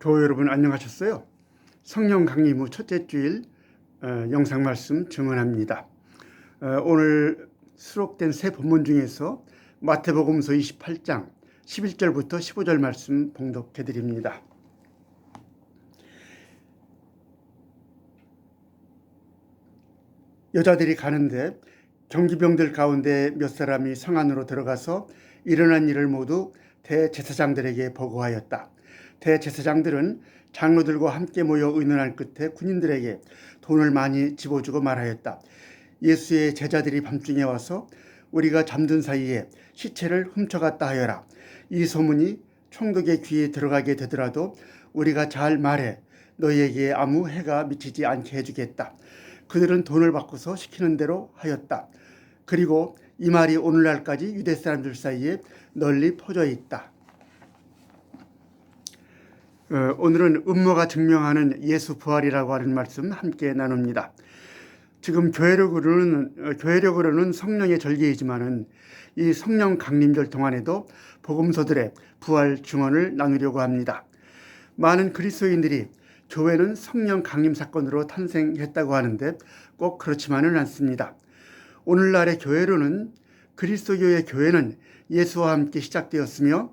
교회 여러분 안녕하셨어요? 성령 강림 후 첫째 주일 어, 영상 말씀 증언합니다. 어, 오늘 수록된 새 본문 중에서 마태복음서 28장 11절부터 15절 말씀 봉독해 드립니다. 여자들이 가는데 경기병들 가운데 몇 사람이 성 안으로 들어가서 일어난 일을 모두 대제사장들에게 보고하였다. 대제사장들은 장로들과 함께 모여 의논한 끝에 군인들에게 돈을 많이 집어주고 말하였다. 예수의 제자들이 밤중에 와서 우리가 잠든 사이에 시체를 훔쳐갔다 하여라. 이 소문이 총독의 귀에 들어가게 되더라도 우리가 잘 말해 너희에게 아무 해가 미치지 않게 해주겠다. 그들은 돈을 받고서 시키는 대로 하였다. 그리고 이 말이 오늘날까지 유대 사람들 사이에 널리 퍼져 있다. 어, 오늘은 음모가 증명하는 예수 부활이라고 하는 말씀 함께 나눕니다. 지금 교회력으로는 어, 교회력으로는 성령의 절기이지만은 이 성령 강림절 동안에도 복음서들의 부활 증언을 나누려고 합니다. 많은 그리스도인들이 교회는 성령 강림 사건으로 탄생했다고 하는데 꼭 그렇지만은 않습니다. 오늘날의 교회로는 그리스도교의 교회는 예수와 함께 시작되었으며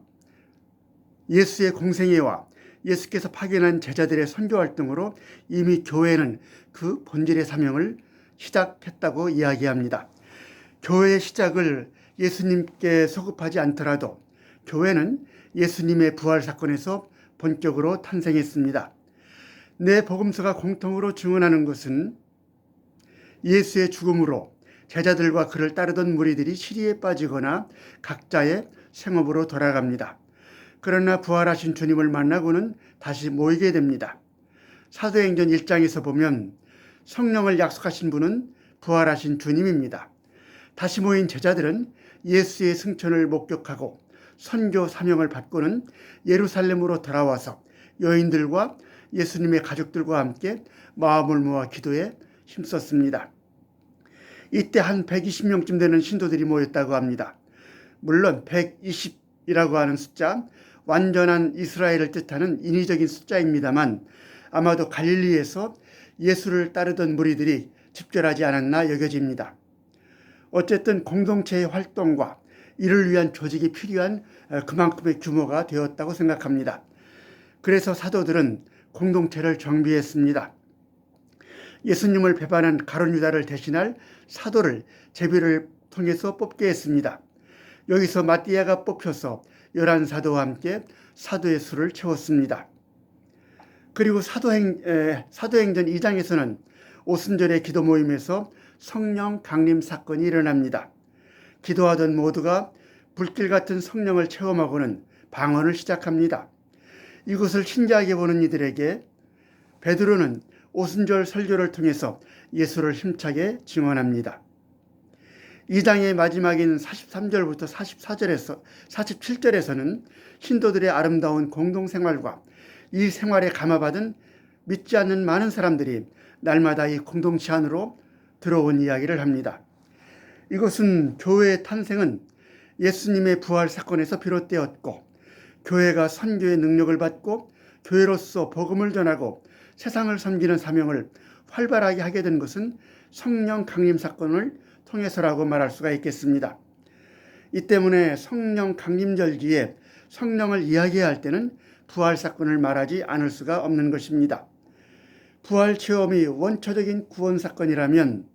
예수의 공생애와 예수께서 파견한 제자들의 선교 활동으로 이미 교회는 그 본질의 사명을 시작했다고 이야기합니다. 교회의 시작을 예수님께 소급하지 않더라도 교회는 예수님의 부활 사건에서 본격으로 탄생했습니다. 내 복음서가 공통으로 증언하는 것은 예수의 죽음으로 제자들과 그를 따르던 무리들이 시리에 빠지거나 각자의 생업으로 돌아갑니다. 그러나 부활하신 주님을 만나고는 다시 모이게 됩니다. 사도행전 1장에서 보면 성령을 약속하신 분은 부활하신 주님입니다. 다시 모인 제자들은 예수의 승천을 목격하고 선교 사명을 받고는 예루살렘으로 돌아와서 여인들과 예수님의 가족들과 함께 마음을 모아 기도에 힘썼습니다. 이때 한 120명쯤 되는 신도들이 모였다고 합니다. 물론 120이라고 하는 숫자 완전한 이스라엘을 뜻하는 인위적인 숫자입니다만 아마도 갈릴리에서 예수를 따르던 무리들이 집결하지 않았나 여겨집니다. 어쨌든 공동체의 활동과 이를 위한 조직이 필요한 그만큼의 규모가 되었다고 생각합니다. 그래서 사도들은 공동체를 정비했습니다. 예수님을 배반한 가론 유다를 대신할 사도를 제비를 통해서 뽑게 했습니다. 여기서 마띠아가 뽑혀서 열한 사도와 함께 사도의 수를 채웠습니다. 그리고 사도행, 에, 사도행전 2장에서는 오순절의 기도 모임에서 성령 강림 사건이 일어납니다. 기도하던 모두가 불길 같은 성령을 체험하고는 방언을 시작합니다. 이것을 신기하게 보는 이들에게 베드로는 오순절 설교를 통해서 예수를 힘차게 증언합니다. 2장의 마지막인 43절부터 44절에서 47절에서는 신도들의 아름다운 공동 생활과 이 생활에 감화받은 믿지 않는 많은 사람들이 날마다 이 공동체 안으로 들어온 이야기를 합니다. 이것은 교회의 탄생은 예수님의 부활 사건에서 비롯되었고 교회가 선교의 능력을 받고 교회로서 복음을 전하고 세상을 섬기는 사명을 활발하게 하게 된 것은 성령 강림 사건을 통해서라고 말할 수가 있겠습니다. 이 때문에 성령 강림절기에 성령을 이야기할 때는 부활 사건을 말하지 않을 수가 없는 것입니다. 부활 체험이 원초적인 구원 사건이라면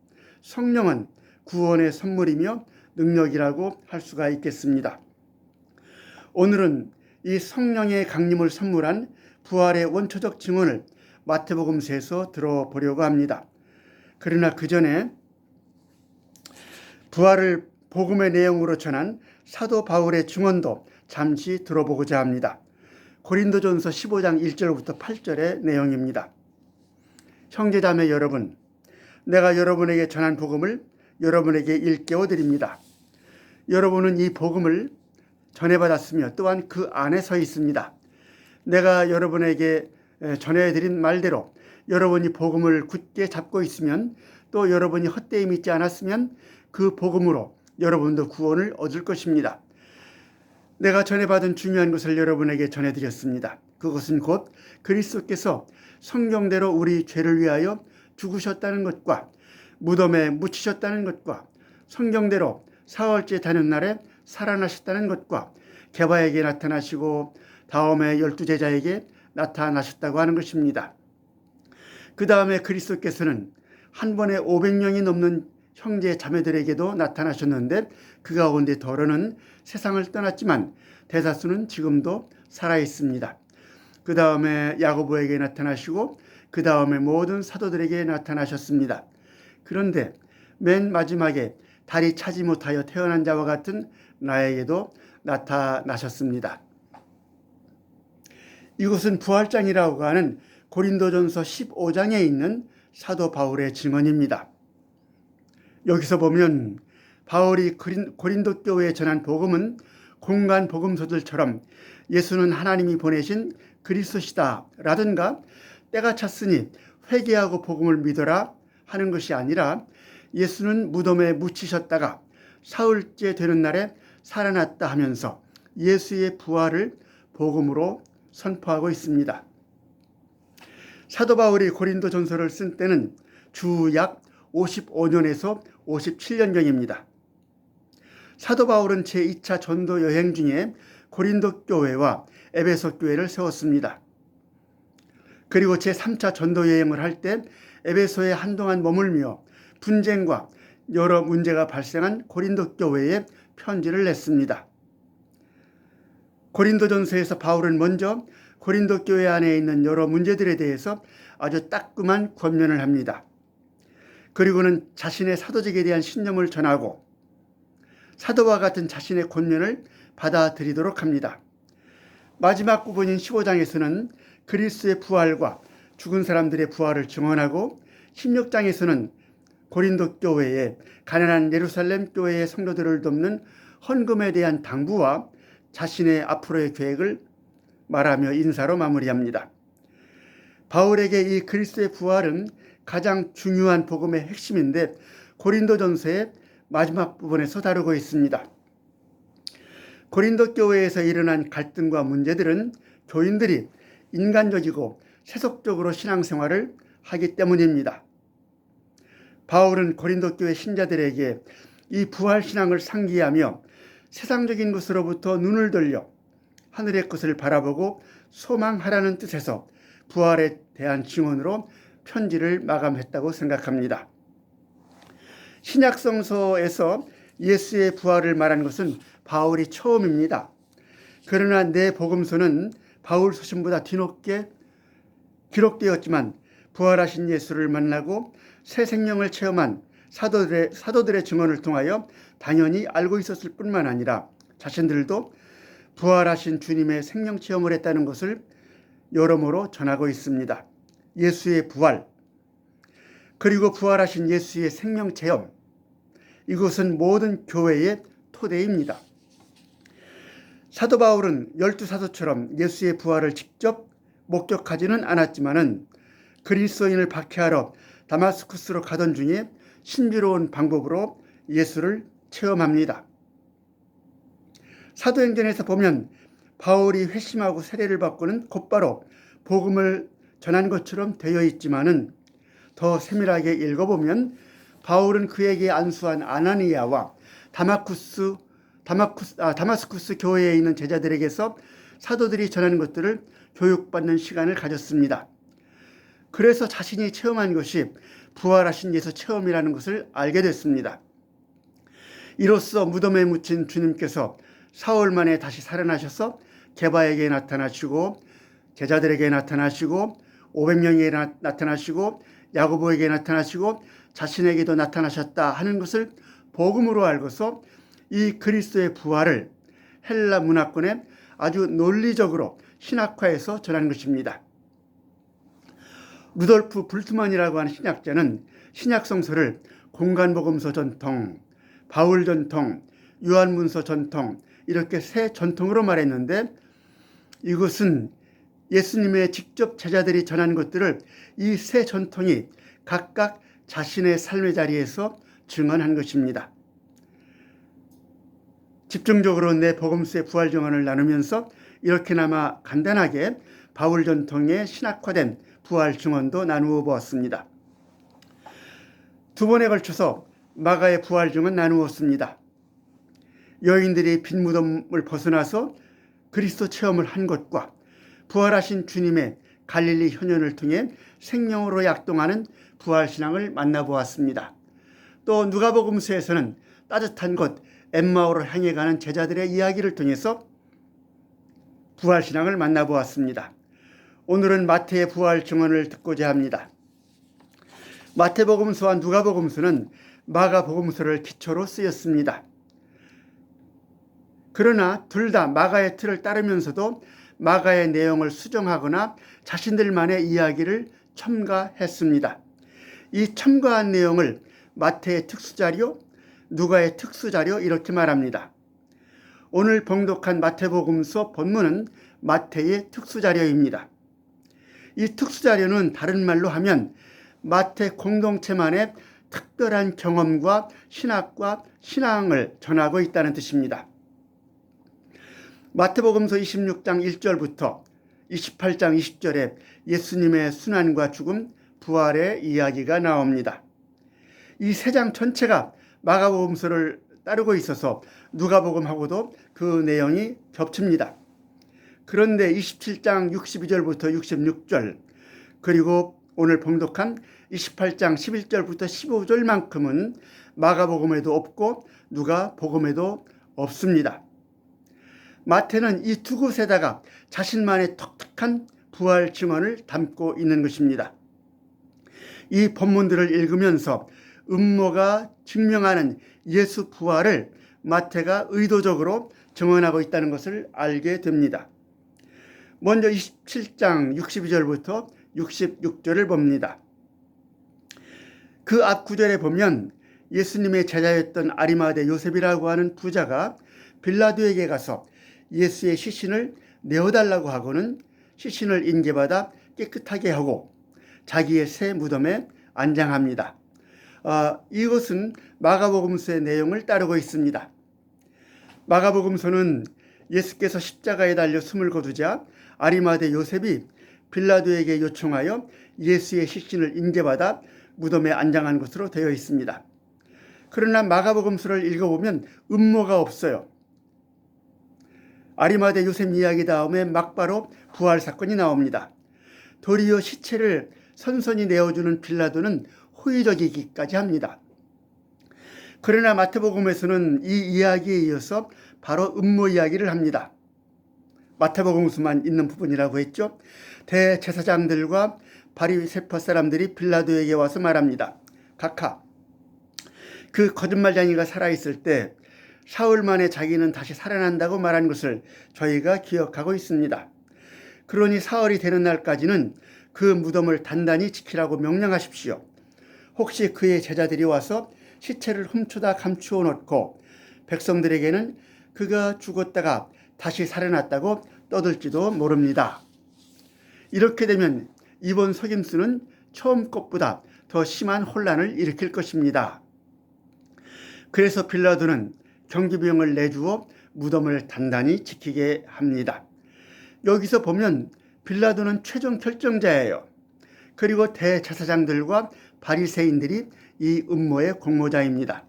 성령은 구원의 선물이며 능력이라고 할 수가 있겠습니다. 오늘은 이 성령의 강림을 선물한 부활의 원초적 증언을 마태복음서에서 들어보려고 합니다. 그러나 그 전에 부활을 복음의 내용으로 전한 사도 바울의 증언도 잠시 들어보고자 합니다. 고린도전서 15장 1절부터 8절의 내용입니다. 형제자매 여러분, 내가 여러분에게 전한 복음을 여러분에게 일깨워 드립니다. 여러분은 이 복음을 전해받았으며 또한 그 안에 서 있습니다. 내가 여러분에게 전해드린 말대로 여러분이 복음을 굳게 잡고 있으면 또 여러분이 헛되이 믿지 않았으면 그 복음으로 여러분도 구원을 얻을 것입니다. 내가 전해받은 중요한 것을 여러분에게 전해드렸습니다. 그것은 곧 그리스도께서 성경대로 우리 죄를 위하여 죽으셨다는 것과 무덤에 묻히셨다는 것과 성경대로 사흘째 다는 날에 살아나셨다는 것과 개바에게 나타나시고 다음에 열두 제자에게 나타나셨다고 하는 것입니다. 그 다음에 그리스도께서는 한 번에 500명이 넘는 형제 자매들에게도 나타나셨는데 그 가운데 더러는 세상을 떠났지만 대다수는 지금도 살아 있습니다. 그 다음에 야고보에게 나타나시고 그 다음에 모든 사도들에게 나타나셨습니다. 그런데 맨 마지막에 다리 차지 못하여 태어난 자와 같은 나에게도 나타나셨습니다. 이곳은 부활장이라고 하는 고린도전서 15장에 있는 사도 바울의 증언입니다. 여기서 보면 바울이 고린도 교회에 전한 복음은 공간 복음서들처럼 예수는 하나님이 보내신 그리스도시다 라든가 때가 찼으니 회개하고 복음을 믿어라 하는 것이 아니라 예수는 무덤에 묻히셨다가 사흘째 되는 날에 살아났다 하면서 예수의 부활을 복음으로 선포하고 있습니다. 사도 바울이 고린도 전서를 쓴 때는 주약 55년에서 57년경입니다. 사도 바울은 제2차 전도 여행 중에 고린도 교회와 에베소 교회를 세웠습니다. 그리고 제3차 전도 여행을 할 때 에베소에 한동안 머물며 분쟁과 여러 문제가 발생한 고린도 교회에 편지를 냈습니다. 고린도전서에서 바울은 먼저 고린도 교회 안에 있는 여러 문제들에 대해서 아주 따끔한 권면을 합니다. 그리고는 자신의 사도직에 대한 신념을 전하고 사도와 같은 자신의 권면을 받아들이도록 합니다. 마지막 부분인 15장에서는 그리스의 부활과 죽은 사람들의 부활을 증언하고 16장에서는 고린도 교회에 가난한 예루살렘 교회의 성도들을 돕는 헌금에 대한 당부와 자신의 앞으로의 계획을 말하며 인사로 마무리합니다. 바울에게 이 그리스도의 부활은 가장 중요한 복음의 핵심인데 고린도전서의 마지막 부분에서 다루고 있습니다. 고린도 교회에서 일어난 갈등과 문제들은 교인들이 인간적이고 세속적으로 신앙생활을 하기 때문입니다. 바울은 고린도 교회 신자들에게 이 부활 신앙을 상기하며 세상적인 것으로부터 눈을 돌려 하늘의 것을 바라보고 소망하라는 뜻에서 부활에 대한 증언으로 편지를 마감했다고 생각합니다. 신약성서에서 예수의 부활을 말한 것은 바울이 처음입니다. 그러나 내 복음서는 바울 서신보다 뒤늦게 기록되었지만 부활하신 예수를 만나고 새 생명을 체험한 사도들의, 사도들의 증언을 통하여 당연히 알고 있었을 뿐만 아니라 자신들도 부활하신 주님의 생명 체험을 했다는 것을 여러모로 전하고 있습니다. 예수의 부활, 그리고 부활하신 예수의 생명 체험, 이것은 모든 교회의 토대입니다. 사도 바울은 열두 사도처럼 예수의 부활을 직접 목격하지는 않았지만은 그리스도인을 박해하러 다마스쿠스로 가던 중에 신비로운 방법으로 예수를 체험합니다. 사도행전에서 보면 바울이 회심하고 세례를 받고는 곧바로 복음을 전한 것처럼 되어 있지만은 더 세밀하게 읽어보면 바울은 그에게 안수한 아나니아와 다마쿠스 다마쿠스, 아, 다마스쿠스 교회에 있는 제자들에게서 사도들이 전하는 것들을 교육받는 시간을 가졌습니다. 그래서 자신이 체험한 것이 부활하신 예수 체험이라는 것을 알게 됐습니다. 이로써 무덤에 묻힌 주님께서 사흘 만에 다시 살아나셔서 개바에게 나타나시고 제자들에게 나타나시고 500명에게 나타나시고 야고보에게 나타나시고 자신에게도 나타나셨다 하는 것을 복음으로 알고서 이 그리스도의 부활을 헬라 문화권에 아주 논리적으로 신학화해서 전한 것입니다. 루돌프 불트만이라고 하는 신학자는 신약성서를 공간복음서 전통, 바울 전통, 요한문서 전통 이렇게 세 전통으로 말했는데 이것은 예수님의 직접 제자들이 전한 것들을 이 세 전통이 각각 자신의 삶의 자리에서 증언한 것입니다. 집중적으로 내 복음서의 부활 증언을 나누면서 이렇게나마 간단하게 바울 전통의 신학화된 부활 증언도 나누어 보았습니다. 두 번에 걸쳐서 마가의 부활 증언 나누었습니다. 여인들이 빈 무덤을 벗어나서 그리스도 체험을 한 것과 부활하신 주님의 갈릴리 현현을 통해 생명으로 약동하는 부활 신앙을 만나보았습니다. 또 누가복음서에서는 따뜻한 곳 엠마오를 향해 가는 제자들의 이야기를 통해서 부활 신앙을 만나보았습니다. 오늘은 마태의 부활 증언을 듣고자 합니다. 마태복음서와 누가복음서는 마가복음서를 기초로 쓰였습니다. 그러나 둘 다 마가의 틀을 따르면서도 마가의 내용을 수정하거나 자신들만의 이야기를 첨가했습니다. 이 첨가한 내용을 마태의 특수자료, 누가의 특수자료 이렇게 말합니다. 오늘 봉독한 마태복음서 본문은 마태의 특수자료입니다. 이 특수자료는 다른 말로 하면 마태 공동체만의 특별한 경험과 신학과 신앙을 전하고 있다는 뜻입니다. 마태복음서 26장 1절부터 28장 20절에 예수님의 순환과 죽음, 부활의 이야기가 나옵니다. 이 세 장 전체가 마가복음서를 따르고 있어서 누가복음하고도 그 내용이 겹칩니다. 그런데 27장 62절부터 66절 그리고 오늘 봉독한 28장 11절부터 15절만큼은 마가복음에도 없고 누가복음에도 없습니다. 마태는 이 두 곳에다가 자신만의 독특한 부활 증언을 담고 있는 것입니다. 이 본문들을 읽으면서 음모가 증명하는 예수 부활을 마태가 의도적으로 증언하고 있다는 것을 알게 됩니다. 먼저 27장 62절부터 66절을 봅니다. 그 앞 구절에 보면 예수님의 제자였던 아리마대 요셉이라고 하는 부자가 빌라도에게 가서 예수의 시신을 내어달라고 하고는 시신을 인계받아 깨끗하게 하고 자기의 새 무덤에 안장합니다. 아, 이것은 마가복음서의 내용을 따르고 있습니다. 마가복음서는 예수께서 십자가에 달려 숨을 거두자 아리마대 요셉이 빌라도에게 요청하여 예수의 시신을 인계받아 무덤에 안장한 것으로 되어 있습니다. 그러나 마가복음서를 읽어보면 음모가 없어요. 아리마대 요셉 이야기 다음에 막바로 부활 사건이 나옵니다. 도리어 시체를 선선히 내어주는 빌라도는 호의적이기까지 합니다. 그러나 마태복음에서는 이 이야기에 이어서 바로 음모 이야기를 합니다. 마태복음서만 있는 부분이라고 했죠. 대제사장들과 바리세파 사람들이 빌라도에게 와서 말합니다. 각하, 그 거짓말쟁이가 살아있을 때 사흘 만에 자기는 다시 살아난다고 말한 것을 저희가 기억하고 있습니다. 그러니 사흘이 되는 날까지는 그 무덤을 단단히 지키라고 명령하십시오. 혹시 그의 제자들이 와서 시체를 훔쳐다 감추어 놓고 백성들에게는 그가 죽었다가 다시 살아났다고 떠들지도 모릅니다. 이렇게 되면 이번 속임수는 처음 것보다 더 심한 혼란을 일으킬 것입니다. 그래서 빌라도는 경기병을 내주어 무덤을 단단히 지키게 합니다. 여기서 보면 빌라도는 최종 결정자예요. 그리고 대제사장들과 바리새인들이 이 음모의 공모자입니다.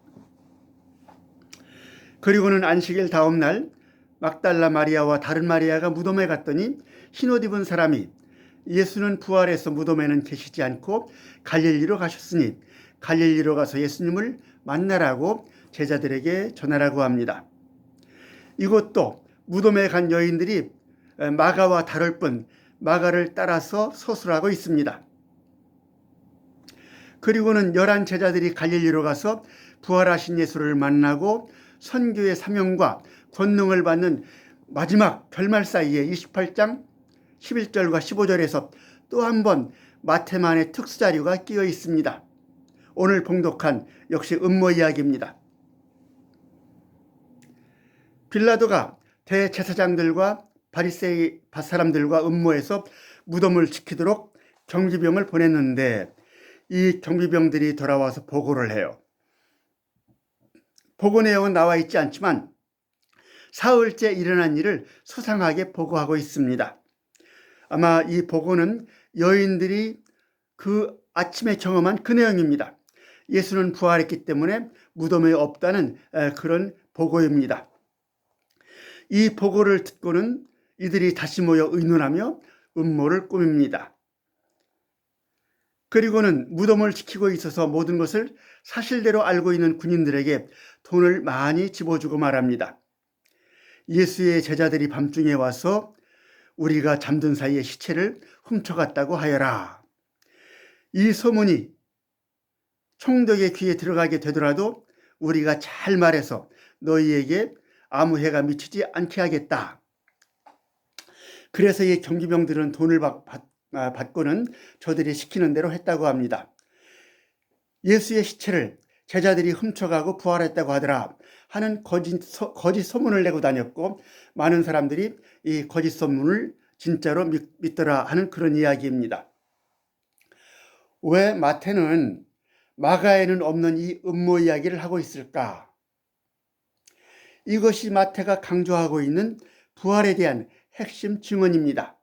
그리고는 안식일 다음 날 막달라 마리아와 다른 마리아가 무덤에 갔더니 흰옷 입은 사람이 예수는 부활해서 무덤에는 계시지 않고 갈릴리로 가셨으니 갈릴리로 가서 예수님을 만나라고 제자들에게 전하라고 합니다. 이것도 무덤에 간 여인들이 마가와 다를 뿐 마가를 따라서 서술하고 있습니다. 그리고는 열한 제자들이 갈릴리로 가서 부활하신 예수를 만나고 선교의 사명과 권능을 받는 마지막 결말 사이에 28장 11절과 15절에서 또 한 번 마테만의 특수자료가 끼어 있습니다. 오늘 봉독한 역시 음모 이야기입니다. 빌라도가 대제사장들과 바리새이 사람들과 음모해서 무덤을 지키도록 경비병을 보냈는데 이 경비병들이 돌아와서 보고를 해요. 보고 내용은 나와 있지 않지만 사흘째 일어난 일을 소상하게 보고하고 있습니다. 아마 이 보고는 여인들이 그 아침에 경험한 그 내용입니다. 예수는 부활했기 때문에 무덤에 없다는 그런 보고입니다. 이 보고를 듣고는 이들이 다시 모여 의논하며 음모를 꾸밉니다. 그리고는 무덤을 지키고 있어서 모든 것을 사실대로 알고 있는 군인들에게 돈을 많이 집어주고 말합니다. 예수의 제자들이 밤중에 와서 우리가 잠든 사이에 시체를 훔쳐갔다고 하여라. 이 소문이 총독의 귀에 들어가게 되더라도 우리가 잘 말해서 너희에게 아무 해가 미치지 않게 하겠다. 그래서 이 경기병들은 돈을 받, 아, 받고는 저들이 시키는 대로 했다고 합니다. 예수의 시체를 제자들이 훔쳐가고 부활했다고 하더라 하는 거짓, 소, 거짓 소문을 내고 다녔고 많은 사람들이 이 거짓 소문을 진짜로 믿, 믿더라 하는 그런 이야기입니다. 왜 마태는 마가에는 없는 이 음모 이야기를 하고 있을까? 이것이 마태가 강조하고 있는 부활에 대한 핵심 증언입니다.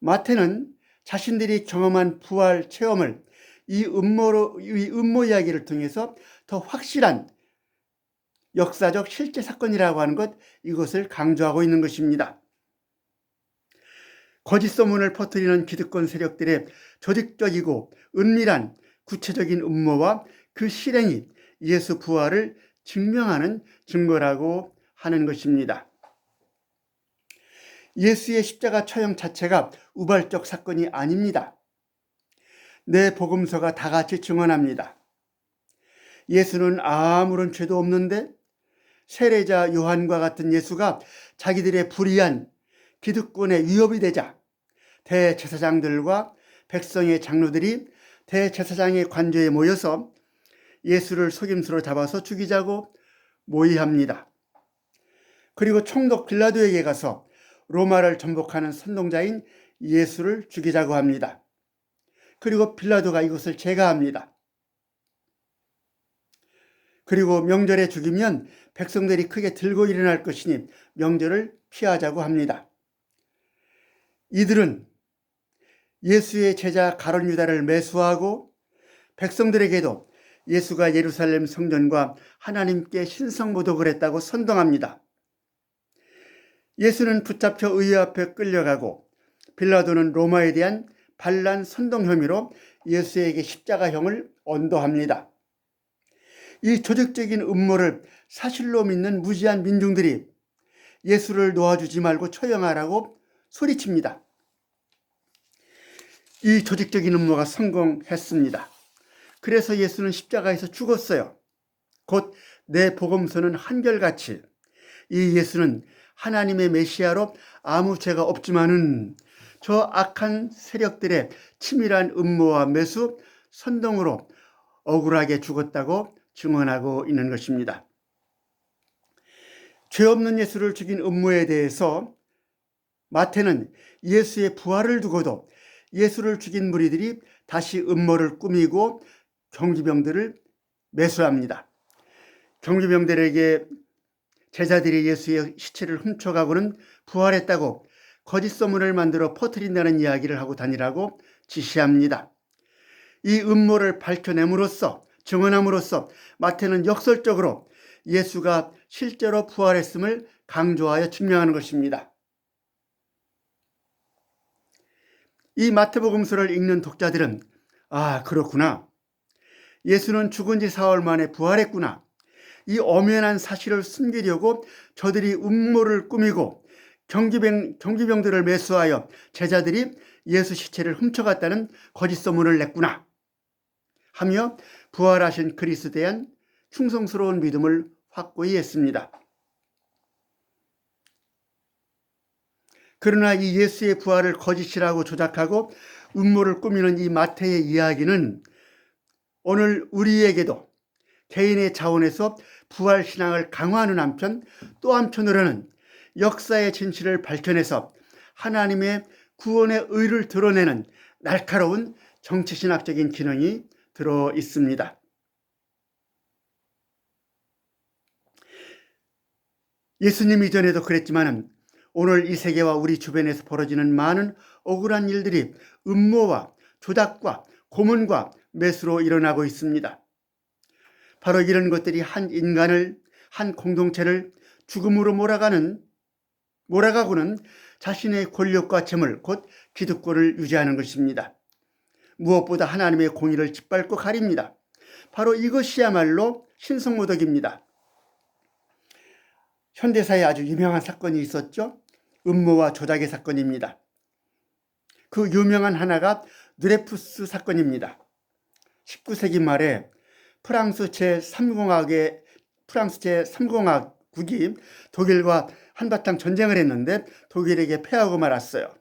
마태는 자신들이 경험한 부활 체험을 이 음모로 이 음모 이야기를 통해서 더 확실한 역사적 실제 사건이라고 하는 것 이것을 강조하고 있는 것입니다. 거짓 소문을 퍼뜨리는 기득권 세력들의 조직적이고 은밀한 구체적인 음모와 그 실행이 예수 부활을 증명하는 증거라고 하는 것입니다. 예수의 십자가 처형 자체가 우발적 사건이 아닙니다. 내 복음서가 다 같이 증언합니다. 예수는 아무런 죄도 없는데 세례자 요한과 같은 예수가 자기들의 불의한 기득권의 위협이 되자 대제사장들과 백성의 장로들이 대제사장의 관저에 모여서 예수를 속임수로 잡아서 죽이자고 모의합니다. 그리고 총독 빌라도에게 가서 로마를 전복하는 선동자인 예수를 죽이자고 합니다. 그리고 빌라도가 이것을 제가합니다. 그리고 명절에 죽이면 백성들이 크게 들고 일어날 것이니 명절을 피하자고 합니다. 이들은 예수의 제자 가론 유다를 매수하고 백성들에게도 예수가 예루살렘 성전과 하나님께 신성모독을 했다고 선동합니다. 예수는 붙잡혀 의회 앞에 끌려가고 빌라도는 로마에 대한 반란 선동 혐의로 예수에게 십자가형을 언도합니다. 이 조직적인 음모를 사실로 믿는 무지한 민중들이 예수를 놓아주지 말고 처형하라고 소리칩니다. 이 조직적인 음모가 성공했습니다. 그래서 예수는 십자가에서 죽었어요. 곧 내 복음서는 한결같이 이 예수는 하나님의 메시아로 아무 죄가 없지만은 저 악한 세력들의 치밀한 음모와 매수, 선동으로 억울하게 죽었다고 증언하고 있는 것입니다. 죄 없는 예수를 죽인 음모에 대해서 마태는 예수의 부활을 두고도 예수를 죽인 무리들이 다시 음모를 꾸미고 경기병들을 매수합니다. 경기병들에게 제자들이 예수의 시체를 훔쳐가고는 부활했다고 거짓 소문을 만들어 퍼뜨린다는 이야기를 하고 다니라고 지시합니다. 이 음모를 밝혀냄으로써 증언함으로써 마태는 역설적으로 예수가 실제로 부활했음을 강조하여 증명하는 것입니다. 이 마태복음서를 읽는 독자들은 아 그렇구나 예수는 죽은 지 사흘 만에 부활했구나 이 엄연한 사실을 숨기려고 저들이 음모를 꾸미고 경기병, 경기병들을 매수하여 제자들이 예수 시체를 훔쳐갔다는 거짓 소문을 냈구나 하며 부활하신 그리스도에 대한 충성스러운 믿음을 확고히 했습니다. 그러나 이 예수의 부활을 거짓이라고 조작하고 음모를 꾸미는 이 마태의 이야기는 오늘 우리에게도 개인의 자원에서 부활 신앙을 강화하는 한편 또 한편으로는 역사의 진실을 밝혀내서 하나님의 구원의 의를 드러내는 날카로운 정치신학적인 기능이 들어 있습니다. 예수님 이전에도 그랬지만 오늘 이 세계와 우리 주변에서 벌어지는 많은 억울한 일들이 음모와 조작과 고문과 매수로 일어나고 있습니다. 바로 이런 것들이 한 인간을 한 공동체를 죽음으로 몰아가는 몰아가고는 자신의 권력과 재물 곧 기득권을 유지하는 것입니다. 무엇보다 하나님의 공의를 짓밟고 가립니다. 바로 이것이야말로 신성모독입니다. 현대사에 아주 유명한 사건이 있었죠. 음모와 조작의 사건입니다. 그 유명한 하나가 느레푸스 사건입니다. 19세기 말에 프랑스 제3공학의 프랑스 제3공화국이 독일과 한바탕 전쟁을 했는데 독일에게 패하고 말았어요.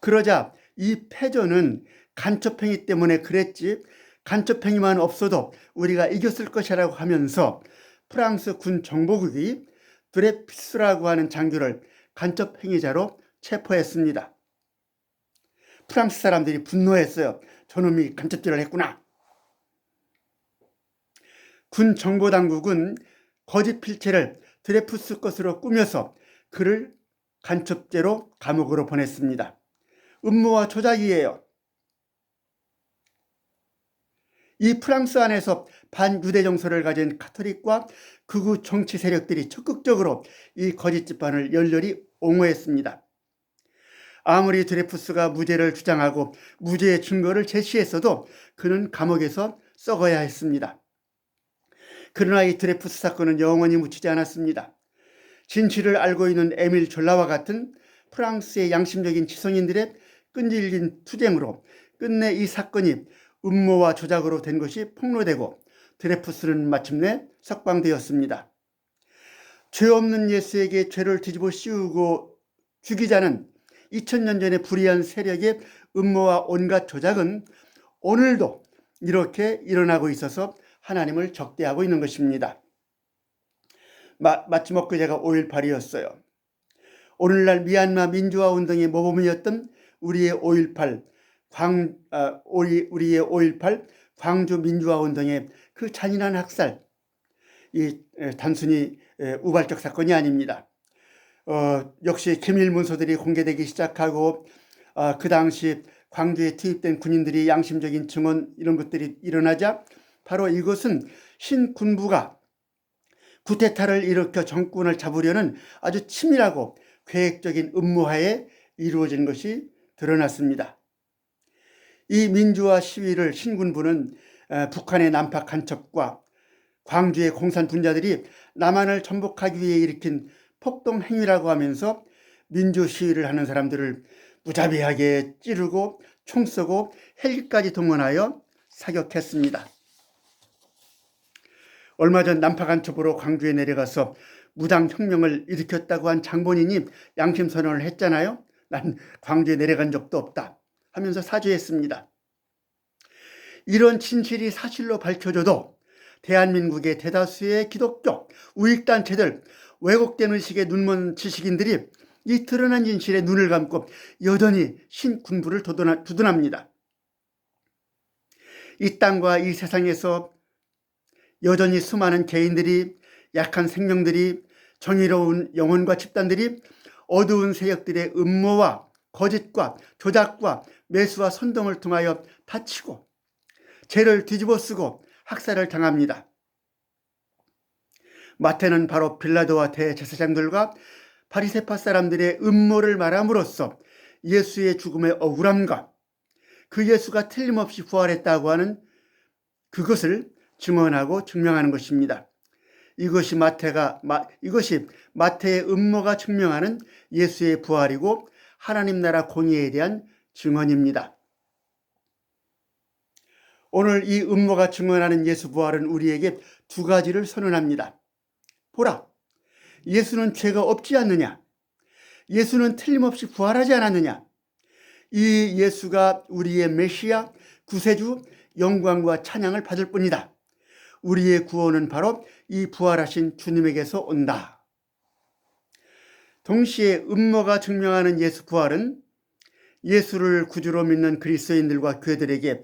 그러자 이 패전은 간첩행위 때문에 그랬지 간첩행위만 없어도 우리가 이겼을 것이라고 하면서 프랑스 군 정보국이 드레피스라고 하는 장교를 간첩행위자로 체포했습니다. 프랑스 사람들이 분노했어요. 저놈이 간첩질을 했구나. 군 정보당국은 거짓 필체를 드레푸스 것으로 꾸며서 그를 간첩죄로 감옥으로 보냈습니다. 음모와 조작이에요. 이 프랑스 안에서 반유대 정서를 가진 카톨릭과 극우 정치 세력들이 적극적으로 이 거짓 집단을 열렬히 옹호했습니다. 아무리 드레푸스가 무죄를 주장하고 무죄의 증거를 제시했어도 그는 감옥에서 썩어야 했습니다. 그러나 이 드레푸스 사건은 영원히 묻히지 않았습니다. 진실을 알고 있는 에밀 졸라와 같은 프랑스의 양심적인 지성인들의 끈질긴 투쟁으로 끝내 이 사건이 음모와 조작으로 된 것이 폭로되고 드레푸스는 마침내 석방되었습니다. 죄 없는 예수에게 죄를 뒤집어 씌우고 죽이자는 2000년 전의 불의한 세력의 음모와 온갖 조작은 오늘도 이렇게 일어나고 있어서 하나님을 적대하고 있는 것입니다. 마, 마침 엊그제가 5.18이었어요. 오늘날 미얀마 민주화 운동의 모범이었던 우리의 5.18 광, 아, 우리, 우리의 5.18 광주 민주화 운동의 그 잔인한 학살, 이 에, 단순히 에, 우발적 사건이 아닙니다. 어, 역시 기밀 문서들이 공개되기 시작하고 어, 그 당시 광주에 투입된 군인들이 양심적인 증언 이런 것들이 일어나자 바로 이것은 신군부가 구테타를 일으켜 정권을 잡으려는 아주 치밀하고 계획적인 음모하에 이루어진 것이 드러났습니다. 이 민주화 시위를 신군부는 북한의 난파 간첩과 광주의 공산 분자들이 남한을 전복하기 위해 일으킨 폭동 행위라고 하면서 민주 시위를 하는 사람들을 무자비하게 찌르고 총 쏘고 헬기까지 동원하여 사격했습니다. 얼마 전 난파 간첩으로 광주에 내려가서 무장 혁명을 일으켰다고 한 장본인이 양심 선언을 했잖아요. 난 광주에 내려간 적도 없다 하면서 사죄했습니다. 이런 진실이 사실로 밝혀져도 대한민국의 대다수의 기독교 우익단체들 왜곡된 의식의 눈먼 지식인들이 이 드러난 진실에 눈을 감고 여전히 신군부를 두둔합니다. 이 땅과 이 세상에서 여전히 수많은 개인들이 약한 생명들이 정의로운 영혼과 집단들이 어두운 세력들의 음모와 거짓과 조작과 매수와 선동을 통하여 다치고 죄를 뒤집어 쓰고 학살을 당합니다. 마태는 바로 빌라도와 대제사장들과 바리세파 사람들의 음모를 말함으로써 예수의 죽음의 억울함과 그 예수가 틀림없이 부활했다고 하는 그것을 증언하고 증명하는 것입니다. 이것이 마태가 이것이 마태의 음모가 증명하는 예수의 부활이고 하나님 나라 공의에 대한 증언입니다. 오늘 이 음모가 증언하는 예수 부활은 우리에게 두 가지를 선언합니다. 보라, 예수는 죄가 없지 않느냐? 예수는 틀림없이 부활하지 않았느냐? 이 예수가 우리의 메시아, 구세주, 영광과 찬양을 받을 뿐이다. 우리의 구원은 바로 이 부활하신 주님에게서 온다. 동시에 음모가 증명하는 예수 부활은 예수를 구주로 믿는 그리스도인들과 교회들에게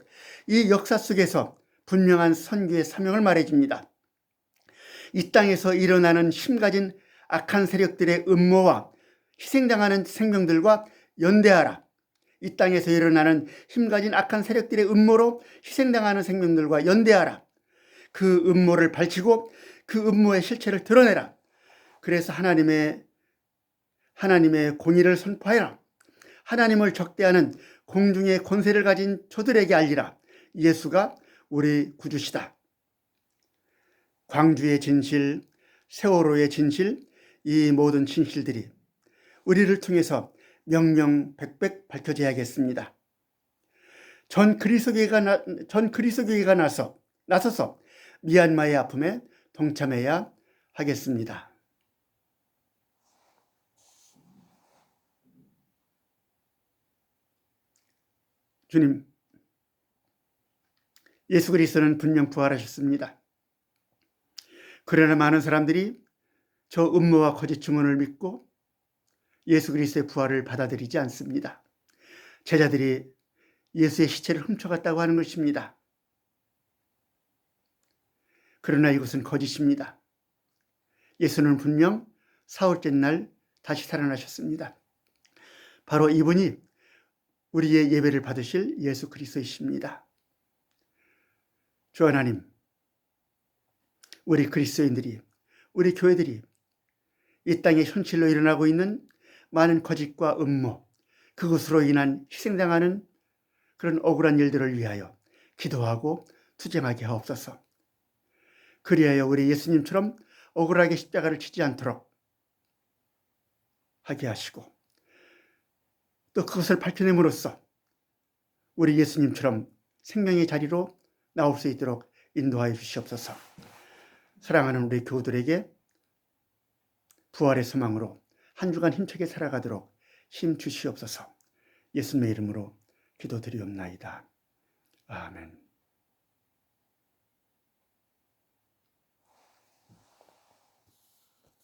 이 역사 속에서 분명한 선교의 사명을 말해줍니다. 이 땅에서 일어나는 심가진 악한 세력들의 음모와 희생당하는 생명들과 연대하라. 이 땅에서 일어나는 힘가진 악한 세력들의 음모로 희생당하는 생명들과 연대하라. 그 음모를 밝히고 그 음모의 실체를 드러내라. 그래서 하나님의 하나님의 공의를 선포하라. 하나님을 적대하는 공중의 권세를 가진 저들에게 알리라. 예수가 우리 구주시다. 광주의 진실, 세월호의 진실, 이 모든 진실들이 우리를 통해서 명명백백 밝혀져야겠습니다. 전 그리스도교회가 나, 전 그리스도교회가 나서 나서서 미얀마의 아픔에 동참해야 하겠습니다. 주님, 예수 그리스도는 분명 부활하셨습니다. 그러나 많은 사람들이 저 음모와 거짓 증언을 믿고 예수 그리스도의 부활을 받아들이지 않습니다. 제자들이 예수의 시체를 훔쳐갔다고 하는 것입니다. 그러나 이것은 거짓입니다. 예수는 분명 사흘째 날 다시 살아나셨습니다. 바로 이분이 우리의 예배를 받으실 예수 그리스도이십니다. 주 하나님, 우리 그리스도인들이, 우리 교회들이 이 땅에 현실로 일어나고 있는 많은 거짓과 음모, 그것으로 인한 희생당하는 그런 억울한 일들을 위하여 기도하고 투쟁하게 하옵소서. 그리하여 우리 예수님처럼 억울하게 십자가를 치지 않도록 하게 하시고 또 그것을 밝혀냄으로써 우리 예수님처럼 생명의 자리로 나올 수 있도록 인도하여 주시옵소서. 사랑하는 우리 교우들에게 부활의 소망으로 한 주간 힘차게 살아가도록 힘 주시옵소서. 예수님의 이름으로 기도드리옵나이다. 아멘.